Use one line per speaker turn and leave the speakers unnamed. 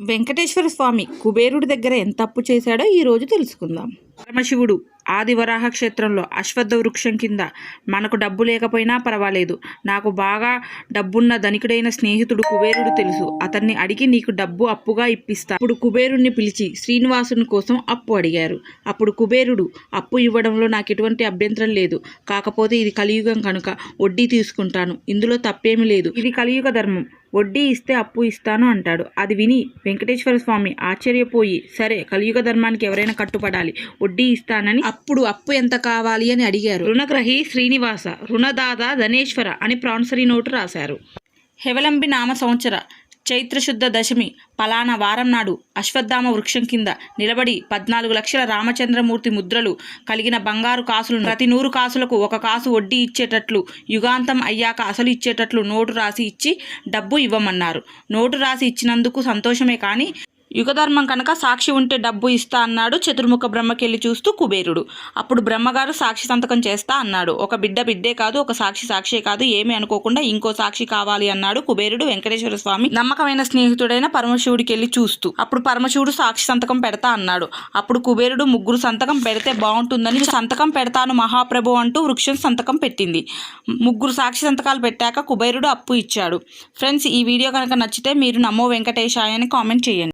వెంకటేశ్వర స్వామి కుబేరుడి దగ్గర ఎంత అప్పు చేశాడో ఈరోజు తెలుసుకుందాం. పరమశివుడు ఆదివరాహ క్షేత్రంలో అశ్వత్థ వృక్షం కింద మనకు డబ్బు లేకపోయినా పర్వాలేదు. నాకు బాగా డబ్బున్న ధనికుడైన స్నేహితుడు కుబేరుడు తెలుసు. అతన్ని అడిగి నీకు డబ్బు అప్పుగా ఇప్పిస్తా. అప్పుడు కుబేరుణ్ణి పిలిచి శ్రీనివాసుని కోసం అప్పు అడిగారు. అప్పుడు కుబేరుడు అప్పు ఇవ్వడంలో నాకు ఎటువంటి అభ్యంతరం లేదు. కాకపోతే ఇది కలియుగం కనుక వడ్డీ తీసుకుంటాను. ఇందులో తప్పేమీ లేదు. ఇది కలియుగ ధర్మం. వడ్డీ ఇస్తే అప్పు ఇస్తాను అంటాడు. అది విని వెంకటేశ్వర స్వామి ఆశ్చర్యపోయి సరే కలియుగ ధర్మానికి ఎవరైనా కట్టుపడాలి వడ్డీ ఇస్తానని అప్పుడు అప్పు ఎంత కావాలి అని అడిగారు. రుణగ్రహి శ్రీనివాస రుణదాత ధనేశ్వర అని ప్రాన్సరీ నోటు రాశారు. హెవలంబి నామ సంవత్సర చైత్రశుద్ధ దశమి పలానా వారం నాడు అశ్వత్థామ వృక్షం కింద నిలబడి పద్నాలుగు లక్షల రామచంద్రమూర్తి ముద్రలు కలిగిన బంగారు కాసులను ప్రతి నూరు కాసులకు ఒక కాసు వడ్డీ ఇచ్చేటట్లు యుగాంతం అయ్యాక అసలు ఇచ్చేటట్లు నోటు రాసి ఇచ్చి డబ్బు ఇవ్వమన్నారు. నోటు రాసి ఇచ్చినందుకు సంతోషమే కానీ యుగధర్మం కనుక సాక్షి ఉంటే డబ్బు ఇస్తా అన్నాడు చతుర్ముఖ బ్రహ్మకెళ్ళి చూస్తూ కుబేరుడు. అప్పుడు బ్రహ్మగారు సాక్షి సంతకం చేస్తా అన్నాడు. ఒక బిడ్డ బిడ్డే కాదు ఒక సాక్షి సాక్షే కాదు ఏమీ అనుకోకుండా ఇంకో సాక్షి కావాలి అన్నాడు కుబేరుడు వెంకటేశ్వర స్వామి. నమ్మకమైన స్నేహితుడైన పరమశివుడికి వెళ్ళి చూస్తూ అప్పుడు పరమశివుడు సాక్షి సంతకం పెడతా అన్నాడు. అప్పుడు కుబేరుడు ముగ్గురు సంతకం పెడితే బాగుంటుందని సంతకం పెడతాను మహాప్రభు అంటూ వృక్షం సంతకం పెట్టింది. ముగ్గురు సాక్షి సంతకాలు పెట్టాక కుబేరుడు అప్పు ఇచ్చాడు. ఫ్రెండ్స్ ఈ వీడియో కనుక నచ్చితే మీరు నమో వెంకటేశాయ అని కామెంట్ చేయండి.